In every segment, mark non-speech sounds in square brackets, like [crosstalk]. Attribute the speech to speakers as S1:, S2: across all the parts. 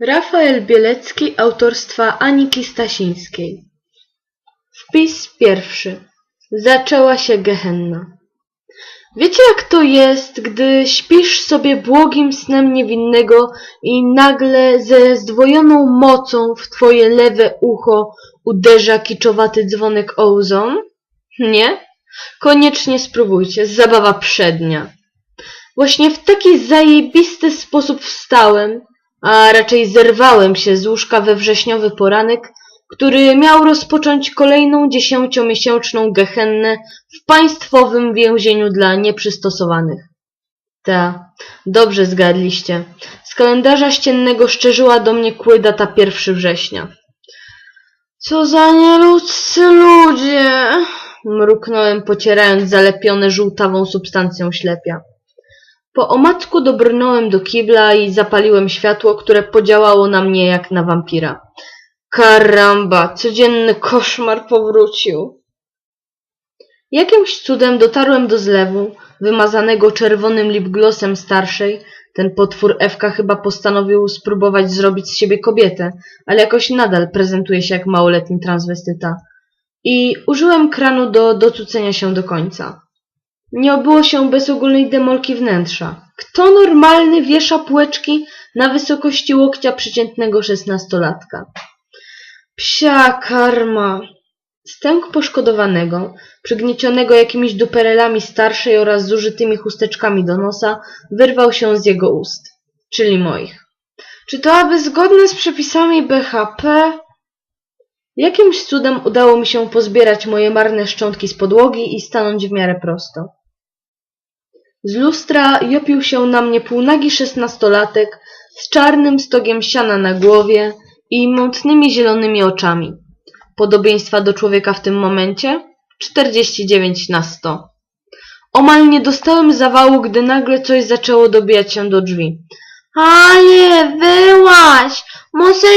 S1: Rafael Bielecki autorstwa Aniki Stasińskiej Wpis pierwszy. Zaczęła się gehenna. Wiecie jak to jest, gdy śpisz sobie błogim snem niewinnego i nagle ze zdwojoną mocą w twoje lewe ucho uderza kiczowaty dzwonek ozon? Nie? Koniecznie spróbujcie, zabawa przednia. Właśnie w taki zajebisty sposób wstałem, a raczej zerwałem się z łóżka we wrześniowy poranek, który miał rozpocząć kolejną dziesięciomiesięczną gehennę w państwowym więzieniu dla nieprzystosowanych. Ta, dobrze zgadliście. Z kalendarza ściennego szczerzyła do mnie kły data 1 września. Co za nieludzcy ludzie! Mruknąłem, pocierając zalepione żółtawą substancją ślepia. Po omacku dobrnąłem do kibla i zapaliłem światło, które podziałało na mnie jak na wampira. Karamba, codzienny koszmar powrócił. Jakimś cudem dotarłem do zlewu, wymazanego czerwonym lipglosem starszej. Ten potwór Ewka chyba postanowił spróbować zrobić z siebie kobietę, ale jakoś nadal prezentuje się jak małoletni transwestyta. I użyłem kranu do docucenia się do końca. Nie obyło się bez ogólnej demolki wnętrza. Kto normalny wiesza półeczki na wysokości łokcia przeciętnego szesnastolatka? Psia karma. Stęk poszkodowanego, przygniecionego jakimiś duperelami starszej oraz zużytymi chusteczkami do nosa, wyrwał się z jego ust, czyli moich. Czy to aby zgodne z przepisami BHP? Jakimś cudem udało mi się pozbierać moje marne szczątki z podłogi i stanąć w miarę prosto. Z lustra jopił się na mnie półnagi szesnastolatek z czarnym stogiem siana na głowie i mątnymi zielonymi oczami. Podobieństwa do człowieka w tym momencie? 49 na 100. Omal nie dostałem zawału, gdy nagle coś zaczęło dobijać się do drzwi. Ale wyłaź,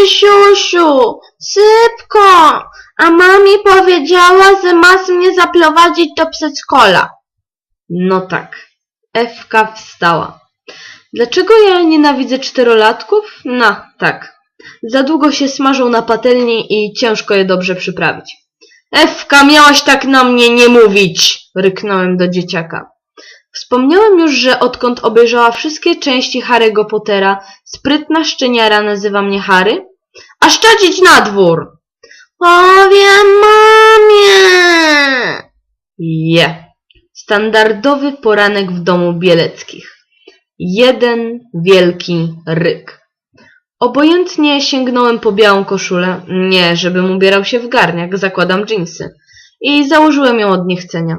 S1: siusiu, sypko, a mami powiedziała, że masz mnie zaprowadzić do przedszkola. No tak, Ewka wstała. Dlaczego ja nienawidzę czterolatków? No, tak. Za długo się smażą na patelni i ciężko je dobrze przyprawić. Ewka, miałaś tak na mnie nie mówić! ryknąłem do dzieciaka. Wspomniałem już, że odkąd obejrzała wszystkie części Harry'ego Pottera, sprytna szczeniara nazywa mnie Harry? A szczadzić na dwór! Powiem mamie! Je. Standardowy poranek w domu Bieleckich. Jeden wielki ryk. Obojętnie sięgnąłem po białą koszulę. Nie, żebym ubierał się w garniak, zakładam dżinsy. I założyłem ją od niechcenia.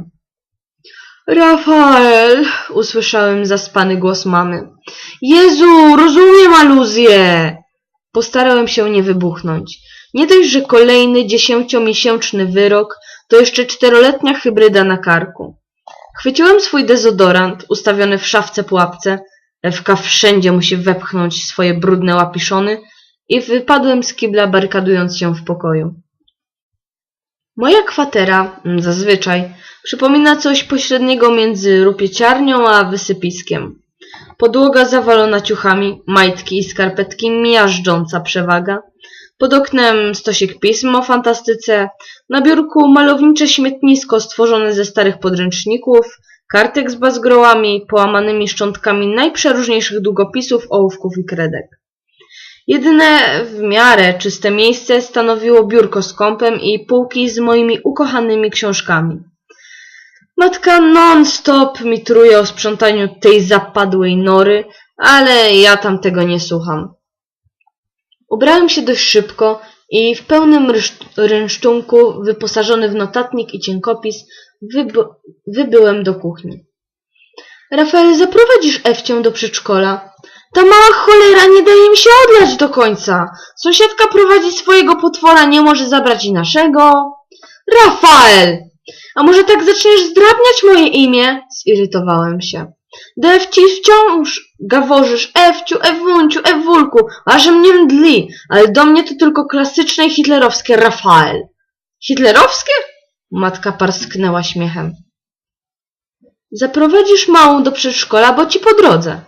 S1: Rafael, usłyszałem zaspany głos mamy. Jezu, rozumiem aluzję! Postarałem się nie wybuchnąć. Nie dość, że kolejny dziesięciomiesięczny wyrok, to jeszcze czteroletnia hybryda na karku. Chwyciłem swój dezodorant, ustawiony w szafce pułapce. Ewka wszędzie musi wepchnąć swoje brudne łapiszony i wypadłem z kibla, barykadując się w pokoju. Moja kwatera, mm, zazwyczaj, przypomina coś pośredniego między rupieciarnią a wysypiskiem. Podłoga zawalona ciuchami, majtki i skarpetki miażdżąca przewaga. Pod oknem stosik pism o fantastyce, na biurku malownicze śmietnisko stworzone ze starych podręczników, kartek z bazgrołami, połamanymi szczątkami najprzeróżniejszych długopisów, ołówków i kredek. Jedyne w miarę czyste miejsce stanowiło biurko z kąpem i półki z moimi ukochanymi książkami. Matka non-stop mi truje o sprzątaniu tej zapadłej nory, ale ja tam tego nie słucham. Ubrałem się dość szybko i w pełnym rynsztunku, wyposażony w notatnik i cienkopis, wyb- wybyłem do kuchni. Rafael, zaprowadzisz Ewcię do przedszkola. Ta mała cholera nie daje mi się odlać do końca. Sąsiadka prowadzi swojego potwora, nie może zabrać i naszego. Rafael! A może tak zaczniesz zdrabniać moje imię? Zirytowałem się. Do Ewci wciąż gaworzysz Ewciu, Ewunciu, Ewulku, aż mnie mdli, ale do mnie to tylko klasyczne hitlerowskie Rafael. Hitlerowskie? Matka parsknęła śmiechem. Zaprowadzisz małą do przedszkola, bo ci po drodze.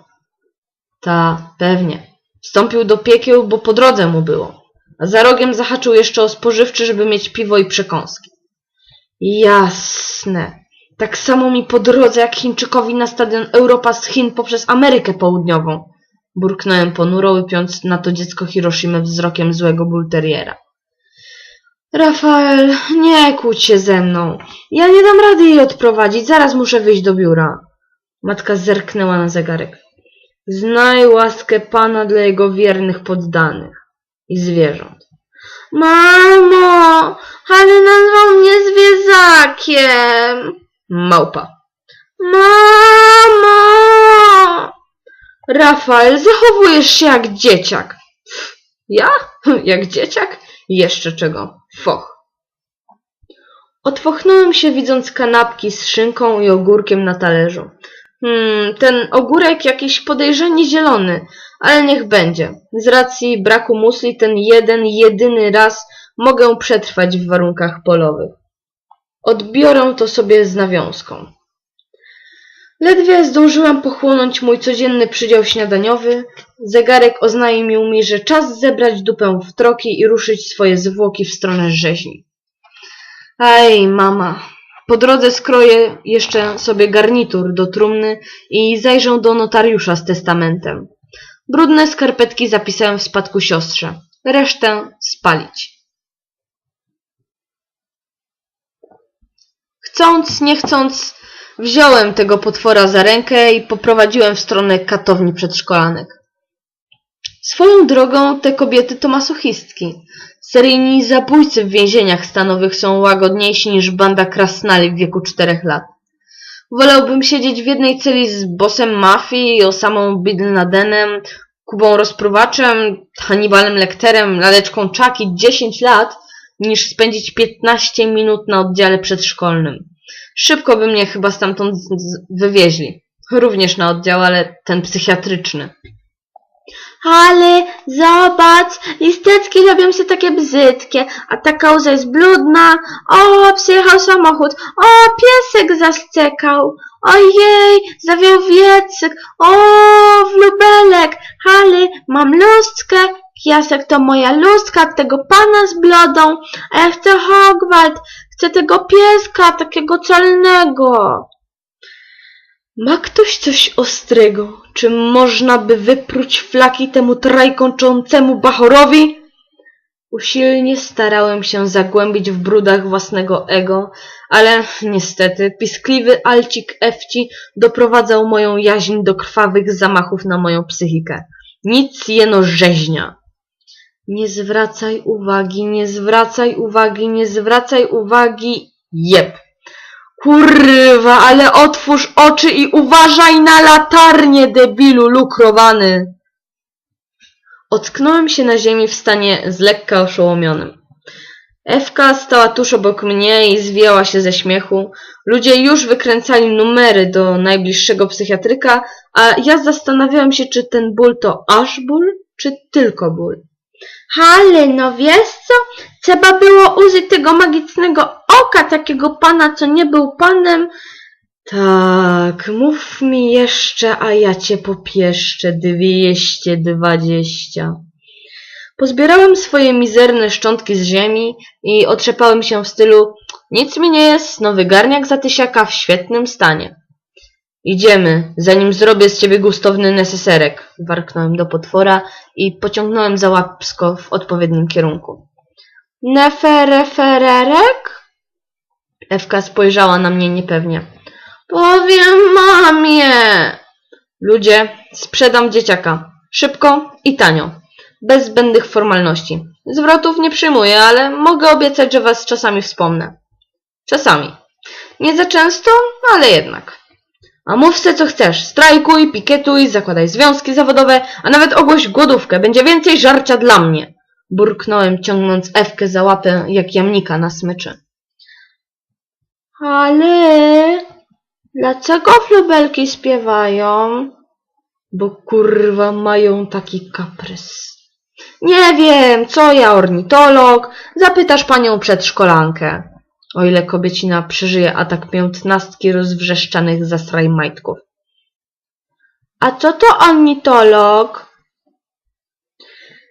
S1: Ta, pewnie. Wstąpił do piekieł, bo po drodze mu było. A za rogiem zahaczył jeszcze o spożywczy, żeby mieć piwo i przekąski. Jasne. Tak samo mi po drodze jak Chińczykowi na stadion Europa z Chin poprzez Amerykę Południową. Burknąłem ponuro, łypiąc na to dziecko Hiroshima wzrokiem złego bulteriera. Rafael, nie kłóć się ze mną. Ja nie dam rady jej odprowadzić, zaraz muszę wyjść do biura. Matka zerknęła na zegarek. Znaj łaskę Pana dla Jego wiernych poddanych i zwierząt. Mamo, ale nazwał mnie zwierzakiem. Małpa. Mamo! Rafael, zachowujesz się jak dzieciak. Ja? [laughs] Jak dzieciak? Jeszcze czego? Foch. Otwochnąłem się widząc kanapki z szynką i ogórkiem na talerzu. Hmm, ten ogórek jakiś podejrzanie zielony, ale niech będzie. Z racji braku musli ten jeden, jedyny raz mogę przetrwać w warunkach polowych. Odbiorę to sobie z nawiązką. Ledwie zdążyłem pochłonąć mój codzienny przydział śniadaniowy, zegarek oznajmił mi, że czas zebrać dupę w troki i ruszyć swoje zwłoki w stronę rzeźni. Ej, mama, po drodze skroję jeszcze sobie garnitur do trumny i zajrzę do notariusza z testamentem. Brudne skarpetki zapisałem w spadku siostrze, resztę spalić. Chcąc, nie chcąc, wziąłem tego potwora za rękę i poprowadziłem w stronę katowni przedszkolanek. Swoją drogą te kobiety to masochistki. Seryjni zabójcy w więzieniach stanowych są łagodniejsi niż banda krasnali w wieku czterech lat. Wolałbym siedzieć w jednej celi z bossem mafii, Osamą Bin Ladenem, Kubą Rozpruwaczem, Hannibalem Lecterem, laleczką Czaki 10 lat, niż spędzić 15 minut na oddziale przedszkolnym. Szybko by mnie chyba stamtąd wywieźli. Również na oddział, ale ten psychiatryczny. Ale zobacz, listeczki robią się takie brzydkie, a ta kauza jest brudna. O, przyjechał samochód. O, piesek zaszczekał. Ojej, zawiał wietrzyk. O, wlubelek. Ale mam lustkę. Piasek to moja lustka, tego pana z blodą. A ja chcę Hogwart. Chcę tego pieska, takiego czarnego. Ma ktoś coś ostrego? Czy można by wypróć flaki temu trajkoczącemu bachorowi? Usilnie starałem się zagłębić w brudach własnego ego, ale niestety piskliwy alcik Ewci doprowadzał moją jaźń do krwawych zamachów na moją psychikę. Nic jeno rzeźnia. Nie zwracaj uwagi, nie zwracaj uwagi, nie zwracaj uwagi. Jeb. Kurwa, ale otwórz oczy i uważaj na latarnię, debilu lukrowany. Ocknąłem się na ziemi w stanie z lekka oszołomionym. Ewka stała tuż obok mnie i zwijała się ze śmiechu. Ludzie już wykręcali numery do najbliższego psychiatryka, a ja zastanawiałem się, czy ten ból to aż ból, czy tylko ból. Ale no wiesz co? Trzeba było użyć tego magicznego oka takiego pana, co nie był panem. Tak, mów mi jeszcze, a ja cię popieszczę. Dwieście dwadzieścia. Pozbierałem swoje mizerne szczątki z ziemi i otrzepałem się w stylu nic mi nie jest, nowy garniak za tysiaka w świetnym stanie. Idziemy, zanim zrobię z ciebie gustowny neseserek, warknąłem do potwora i pociągnąłem za łapsko w odpowiednim kierunku. Neferefererek? Ewka spojrzała na mnie niepewnie. Powiem mamie. Ludzie, sprzedam dzieciaka. Szybko i tanio. Bez zbędnych formalności. Zwrotów nie przyjmuję, ale mogę obiecać, że was czasami wspomnę. Czasami. Nie za często, ale jednak. A mów se co chcesz. Strajkuj, pikietuj, zakładaj związki zawodowe, a nawet ogłoś głodówkę. Będzie więcej żarcia dla mnie. Burknąłem, ciągnąc Ewkę za łapę, jak jamnika na smyczy. Ale... Dlaczego flubelki śpiewają? Bo kurwa mają taki kaprys. Nie wiem, co ja ornitolog. Zapytasz panią przedszkolankę. O ile kobiecina przeżyje atak piętnastki rozwrzeszczanych zastraj majtków. A co to ornitolog?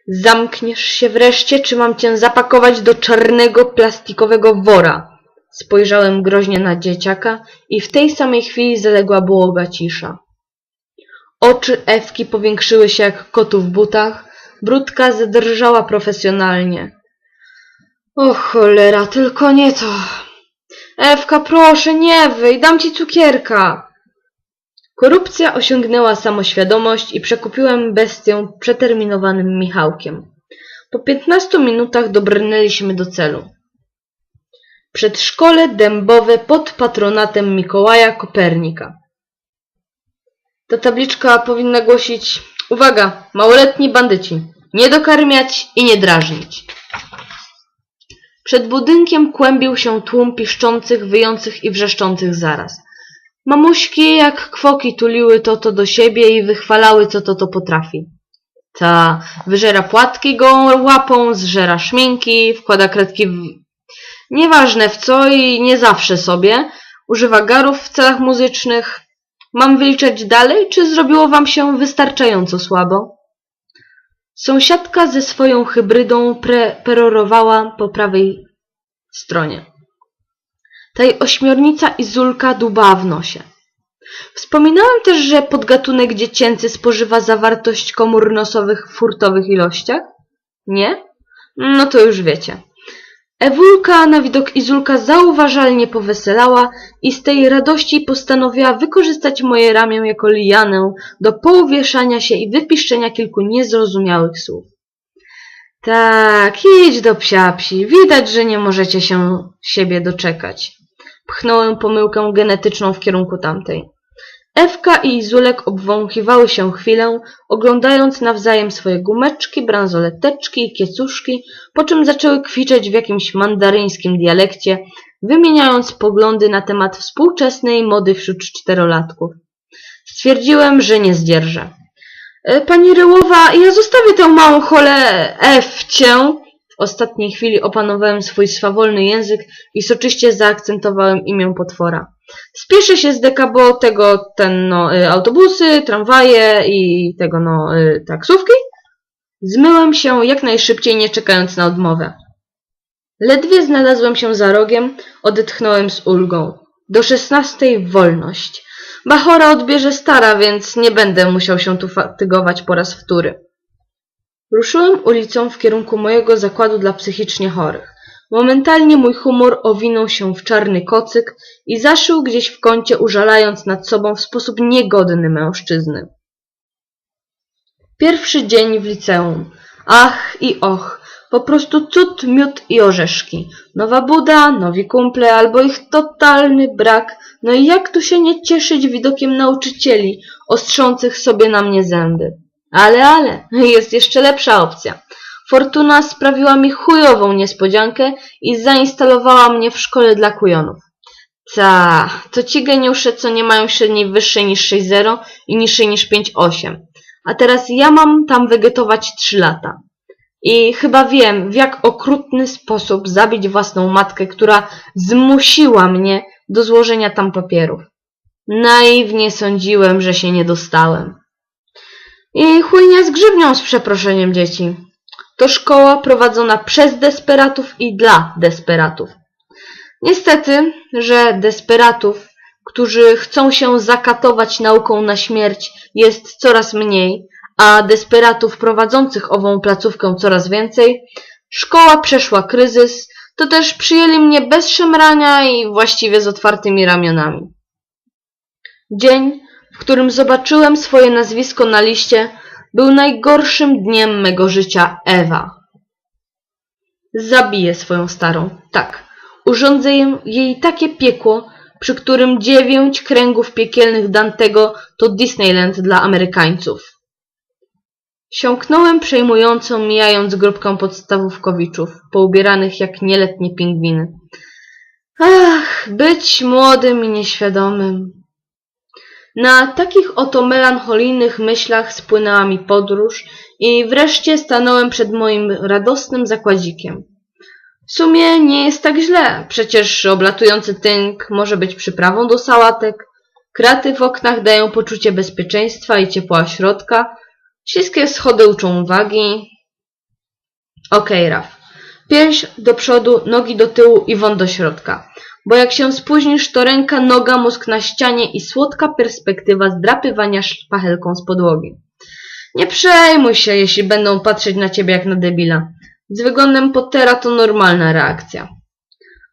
S1: Zamkniesz się wreszcie, czy mam cię zapakować do czarnego plastikowego wora? Spojrzałem groźnie na dzieciaka i w tej samej chwili zaległa błoga cisza. Oczy Ewki powiększyły się jak kotu w butach, brudka zadrżała profesjonalnie. O cholera, tylko nie to. Ewka, proszę, nie wyj, dam ci cukierka. Korupcja osiągnęła samoświadomość i przekupiłem bestię przeterminowanym Michałkiem. Po piętnastu minutach dobrnęliśmy do celu. Przedszkole dębowe pod patronatem Mikołaja Kopernika. Ta tabliczka powinna głosić Uwaga, małoletni bandyci. Nie dokarmiać i nie drażnić. Przed budynkiem kłębił się tłum piszczących, wyjących i wrzeszczących zaraz. Mamuśki jak kwoki tuliły to do siebie i wychwalały co to to potrafi. Ta wyżera płatki gołą łapą, zżera szminki, wkłada kredki w... Nieważne w co i nie zawsze sobie. Używa garów w celach muzycznych. Mam wyliczać dalej, czy zrobiło wam się wystarczająco słabo? Sąsiadka ze swoją hybrydą perorowała po prawej stronie. Tej ośmiornica i Zulka dubała w nosie. Wspominałem też, że podgatunek dziecięcy spożywa zawartość komór nosowych w furtowych ilościach? Nie? No to już wiecie. Ewulka na widok Izulka zauważalnie poweselała i z tej radości postanowiła wykorzystać moje ramię jako lianę do powieszania się i wypiszczenia kilku niezrozumiałych słów. Tak, idź do psiapsi. Widać, że nie możecie się siebie doczekać. Pchnąłem pomyłkę genetyczną w kierunku tamtej. Ewka i Izulek obwąchiwały się chwilę, oglądając nawzajem swoje gumeczki, bransoleteczki i kiecuszki, po czym zaczęły kwiczeć w jakimś mandaryńskim dialekcie, wymieniając poglądy na temat współczesnej mody wśród czterolatków. Stwierdziłem, że nie zdzierżę. E, Pani Ryłowa, ja zostawię tę małą cholę Ewcię. W ostatniej chwili opanowałem swój swawolny język i soczyście zaakcentowałem imię potwora. Spieszę się z deka, bo tego, ten, no, y, autobusy, tramwaje i tego, no, y, taksówki. Zmyłem się jak najszybciej, nie czekając na odmowę. Ledwie znalazłem się za rogiem, odetchnąłem z ulgą. Do szesnastej wolność. Bachora odbierze stara, więc nie będę musiał się tu fatygować po raz wtóry. Ruszyłem ulicą w kierunku mojego zakładu dla psychicznie chorych. Momentalnie mój humor owinął się w czarny kocyk i zaszył gdzieś w kącie, użalając nad sobą w sposób niegodny mężczyzny. Pierwszy dzień w liceum. Ach i och, po prostu cud, miód i orzeszki. Nowa buda, nowi kumple albo ich totalny brak. No i jak tu się nie cieszyć widokiem nauczycieli, ostrzących sobie na mnie zęby. Ale, ale, jest jeszcze lepsza opcja. Fortuna sprawiła mi chujową niespodziankę i zainstalowała mnie w szkole dla kujonów. Ta, to ci geniusze, co nie mają średniej wyższej niż 6,0 i niższej niż 5,8. A teraz ja mam tam wegetować 3 lata. I chyba wiem, w jak okrutny sposób zabić własną matkę, która zmusiła mnie do złożenia tam papierów. Naiwnie sądziłem, że się nie dostałem. I chujnia z grzywnią z przeproszeniem dzieci. To szkoła prowadzona przez desperatów i dla desperatów. Niestety, że desperatów, którzy chcą się zakatować nauką na śmierć, jest coraz mniej, a desperatów prowadzących ową placówkę coraz więcej, szkoła przeszła kryzys, to też przyjęli mnie bez szemrania i właściwie z otwartymi ramionami. Dzień, w którym zobaczyłem swoje nazwisko na liście, był najgorszym dniem mego życia Ewa. Zabiję swoją starą, tak. Urządzę jej takie piekło, przy którym dziewięć kręgów piekielnych Dantego to Disneyland dla Amerykańców. Siąknąłem przejmująco, mijając grupkę podstawówkowiczów, poubieranych jak nieletnie pingwiny. Ach, być młodym i nieświadomym. Na takich oto melancholijnych myślach spłynęła mi podróż i wreszcie stanąłem przed moim radosnym zakładzikiem. W sumie nie jest tak źle, przecież oblatujący tynk może być przyprawą do sałatek, kraty w oknach dają poczucie bezpieczeństwa i ciepła środka, śliskie schody uczą uwagi. Okej, Raf. Pierś do przodu, nogi do tyłu i wąt do środka. Bo jak się spóźnisz, to ręka, noga, mózg na ścianie i słodka perspektywa zdrapywania szpachelką z podłogi. Nie przejmuj się, jeśli będą patrzeć na ciebie jak na debila. Z wyglądem Pottera to normalna reakcja.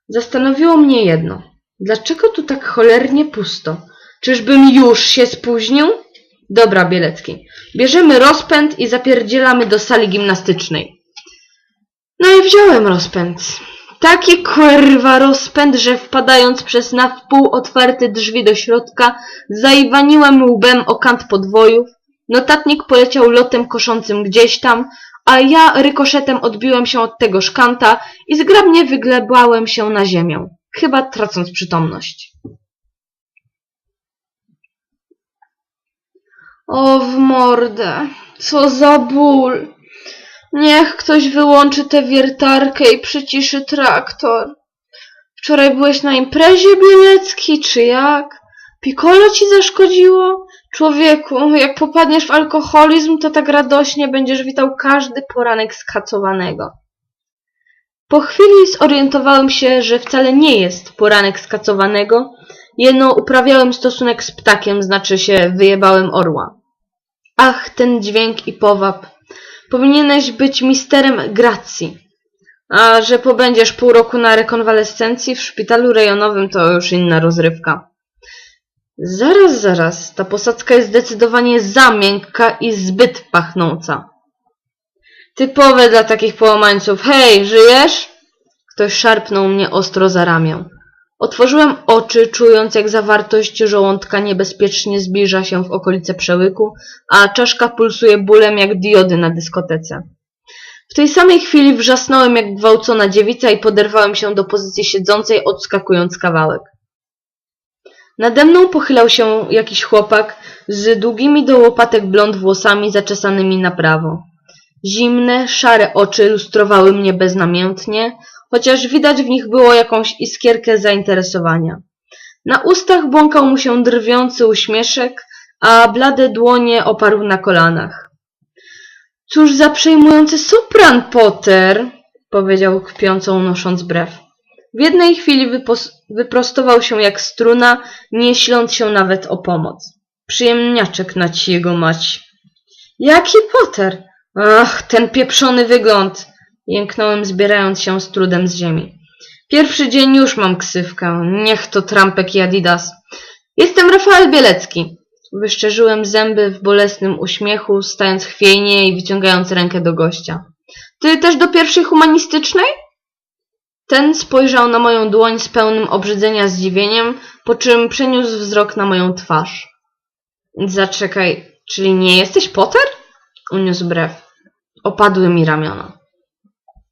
S1: Zastanowiło mnie jedno. Dlaczego tu tak cholernie pusto? Czyżbym już się spóźnił? Dobra, Bielecki. Bierzemy rozpęd i zapierdzielamy do sali gimnastycznej. No i wziąłem rozpęd. Taki kurwa rozpęd, że wpadając przez na wpół otwarte drzwi do środka, zaiwaniłem łbem o kant podwojów. Notatnik poleciał lotem koszącym gdzieś tam, a ja rykoszetem odbiłem się od tego szkanta i zgrabnie wyglebałem się na ziemię, chyba tracąc przytomność. O w mordę, co za ból. Niech ktoś wyłączy tę wiertarkę i przyciszy traktor. Wczoraj byłeś na imprezie Bielecki, czy jak? Piccolo ci zaszkodziło? Człowieku, jak popadniesz w alkoholizm, to tak radośnie będziesz witał każdy poranek skacowanego. Po chwili zorientowałem się, że wcale nie jest poranek skacowanego, jeno uprawiałem stosunek z ptakiem, znaczy się wyjebałem orła. Ach, ten dźwięk i powab. Powinieneś być misterem Gracji. A że pobędziesz pół roku na rekonwalescencji w szpitalu rejonowym, to już inna rozrywka. Zaraz, zaraz, ta posadzka jest zdecydowanie za miękka i zbyt pachnąca. Typowe dla takich połamańców. Hej, żyjesz? Ktoś szarpnął mnie ostro za ramię. Otworzyłem oczy, czując jak zawartość żołądka niebezpiecznie zbliża się w okolice przełyku, a czaszka pulsuje bólem jak diody na dyskotece. W tej samej chwili wrzasnąłem jak gwałcona dziewica i poderwałem się do pozycji siedzącej, odskakując kawałek. Nade mną pochylał się jakiś chłopak z długimi do łopatek blond włosami zaczesanymi na prawo. Zimne, szare oczy lustrowały mnie beznamiętnie, chociaż widać w nich było jakąś iskierkę zainteresowania. Na ustach błąkał mu się drwiący uśmieszek, a blade dłonie oparł na kolanach. Cóż za przejmujący sopran, Potter! powiedział kpiąco unosząc brew. W jednej chwili wyprostował się jak struna, nie śląc się nawet o pomoc. Przyjemniaczek na ci jego mać. Jaki Potter? Ach, ten pieprzony wygląd! Jęknąłem, zbierając się z trudem z ziemi. Pierwszy dzień już mam ksywkę. Niech to trampek i adidas. Jestem Rafael Bielecki. Wyszczerzyłem zęby w bolesnym uśmiechu, stając chwiejnie i wyciągając rękę do gościa. Ty też do pierwszej humanistycznej? Ten spojrzał na moją dłoń z pełnym obrzydzenia zdziwieniem, po czym przeniósł wzrok na moją twarz. Zaczekaj, czyli nie jesteś Potter? Uniósł brew. Opadły mi ramiona.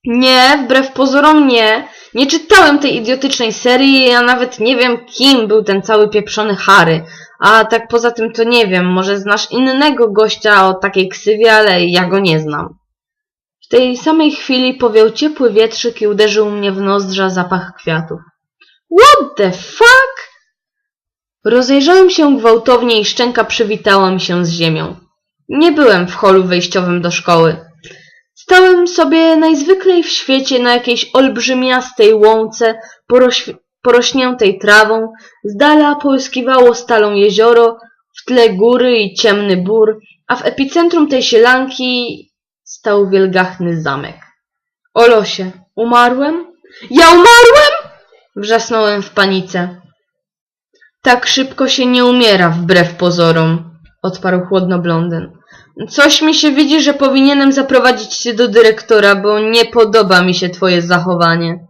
S1: Nie, wbrew pozorom nie. Nie czytałem tej idiotycznej serii, ja nawet nie wiem, kim był ten cały pieprzony Harry. A tak poza tym to nie wiem, może znasz innego gościa o takiej ksywie, ale ja go nie znam. W tej samej chwili powiał ciepły wietrzyk i uderzył mnie w nozdrza zapach kwiatów. What the fuck? Rozejrzałem się gwałtownie i szczęka przywitała mi się z ziemią. Nie byłem w holu wejściowym do szkoły. Stałem sobie najzwyklej w świecie na jakiejś olbrzymiastej łące porośniętej trawą, z dala połyskiwało stalą jezioro, w tle góry i ciemny bór, a w epicentrum tej sielanki stał wielgachny zamek. O losie, umarłem? Ja umarłem? Wrzasnąłem w panice. Tak szybko się nie umiera, wbrew pozorom, odparł chłodno blondyn. Coś mi się widzi, że powinienem zaprowadzić cię do dyrektora, bo nie podoba mi się twoje zachowanie.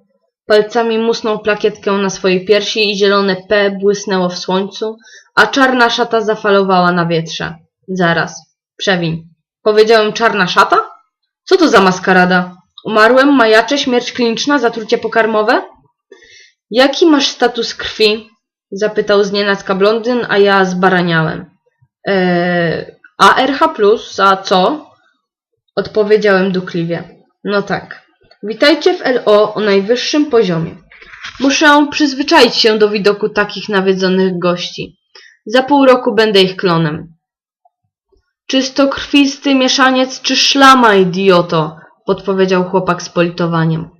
S1: Palcami musnął plakietkę na swojej piersi i zielone P błysnęło w słońcu, a czarna szata zafalowała na wietrze. Zaraz. Przewiń. Powiedziałem czarna szata? Co to za maskarada? Umarłem, majacze, śmierć kliniczna, zatrucie pokarmowe? Jaki masz status krwi? Zapytał znienacka blondyn, a ja zbaraniałem. Eee, A co? Odpowiedziałem dukliwie. No tak. Witajcie w LO o najwyższym poziomie. Muszę przyzwyczaić się do widoku takich nawiedzonych gości. Za pół roku będę ich klonem. Czysto krwisty mieszaniec czy szlama, idioto? podpowiedział chłopak z politowaniem.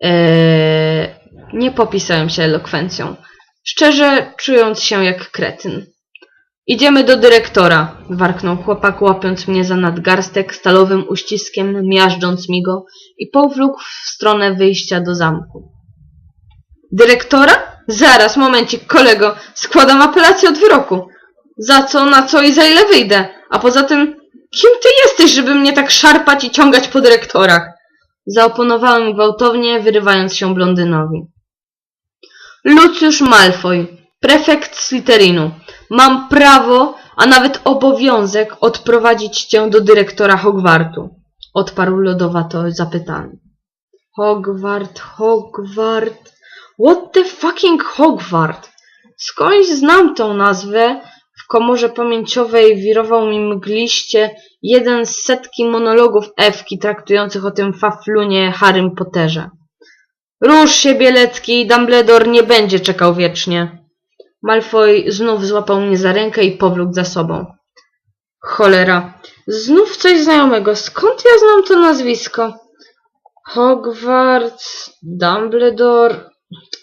S1: Eee, nie popisałem się elokwencją. Szczerze czując się jak kretyn. Idziemy do dyrektora, warknął chłopak, łapiąc mnie za nadgarstek stalowym uściskiem, miażdżąc mi go i powlókł w stronę wyjścia do zamku. Dyrektora? Zaraz, momencik, kolego, składam apelację od wyroku. Za co, na co i za ile wyjdę? A poza tym, kim ty jesteś, żeby mnie tak szarpać i ciągać po dyrektorach? Zaoponowałem gwałtownie, wyrywając się blondynowi. Lucius Malfoy, prefekt Slytherinu. Mam prawo, a nawet obowiązek odprowadzić cię do dyrektora Hogwartu. Odparł lodowato zapytany. Hogwart, Hogwart. What the fucking Hogwart? Skądś znam tą nazwę. W komorze pamięciowej wirował mi mgliście jeden z setki monologów Ewki traktujących o tym faflunie Harrym Potterze. Rusz się, Bielecki, Dumbledore nie będzie czekał wiecznie. Malfoy znów złapał mnie za rękę i powlókł za sobą. Cholera, znów coś znajomego. Skąd ja znam to nazwisko? Hogwarts, Dumbledore...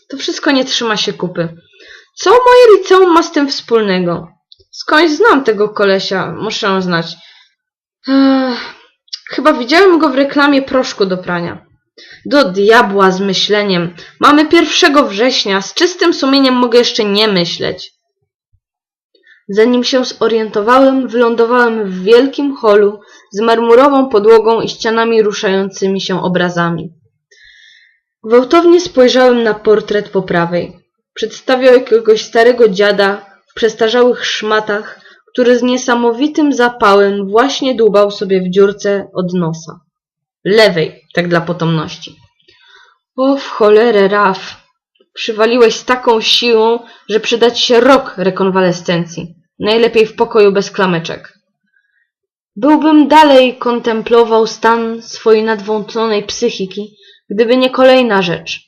S1: To wszystko nie trzyma się kupy. Co moje liceum ma z tym wspólnego? Skądś znam tego kolesia, muszę znać. Ech, chyba widziałem go w reklamie proszku do prania. Do diabła z myśleniem. Mamy 1 września. Z czystym sumieniem mogę jeszcze nie myśleć. Zanim się zorientowałem, wylądowałem w wielkim holu z marmurową podłogą i ścianami ruszającymi się obrazami. Gwałtownie spojrzałem na portret po prawej. Przedstawiał jakiegoś starego dziada w przestarzałych szmatach, który z niesamowitym zapałem właśnie dłubał sobie w dziurce od nosa. Lewej, tak dla potomności. O, w cholerę, Raf. Przywaliłeś z taką siłą, że przyda ci się rok rekonwalescencji. Najlepiej w pokoju bez klameczek. Byłbym dalej kontemplował stan swojej nadwątlonej psychiki, gdyby nie kolejna rzecz.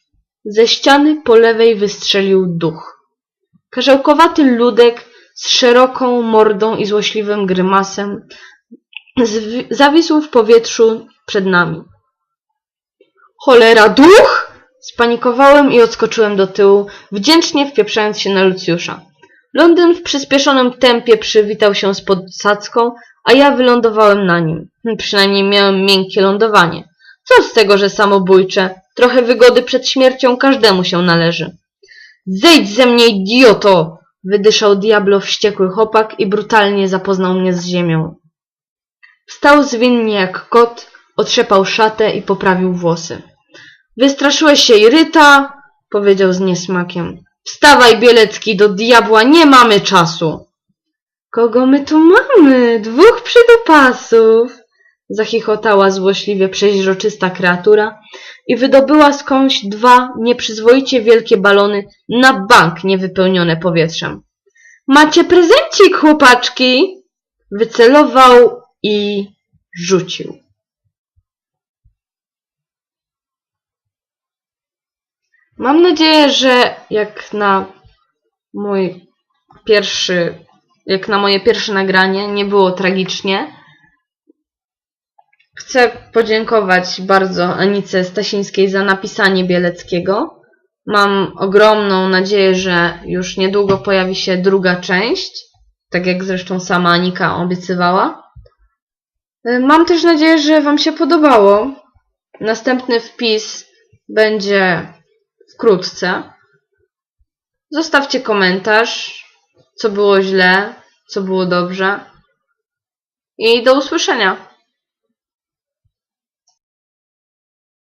S1: Ze ściany po lewej wystrzelił duch. Karzełkowaty ludek z szeroką mordą i złośliwym grymasem zawisł w powietrzu przed nami. Cholera, duch! Spanikowałem i odskoczyłem do tyłu, wdzięcznie wpieprzając się na Lucjusza. Londyn w przyspieszonym tempie przywitał się z podsadzką, a ja wylądowałem na nim. Przynajmniej miałem miękkie lądowanie. Co z tego, że samobójcze? Trochę wygody przed śmiercią każdemu się należy. Zejdź ze mnie, idioto! Wydyszał diablo wściekły chłopak i brutalnie zapoznał mnie z ziemią. Wstał zwinnie jak kot, otrzepał szatę i poprawił włosy. Wystraszyłeś się Iryta? powiedział z niesmakiem. Wstawaj, Bielecki, do diabła, nie mamy czasu. Kogo my tu mamy? Dwóch przydupasów! Zachichotała złośliwie przeźroczysta kreatura i wydobyła skądś dwa nieprzyzwoicie wielkie balony na bank niewypełnione powietrzem. Macie prezencik, chłopaczki! Wycelował i rzucił. Mam nadzieję, że jak na mój pierwszy, jak na moje pierwsze nagranie nie było tragicznie. Chcę podziękować bardzo Anice Stasińskiej za napisanie Bieleckiego. Mam ogromną nadzieję, że już niedługo pojawi się druga część, tak jak zresztą sama Anika obiecywała. Y, Mam też nadzieję, że Wam się podobało. Następny wpis będzie wkrótce. Zostawcie komentarz, co było źle, co było dobrze. I do usłyszenia.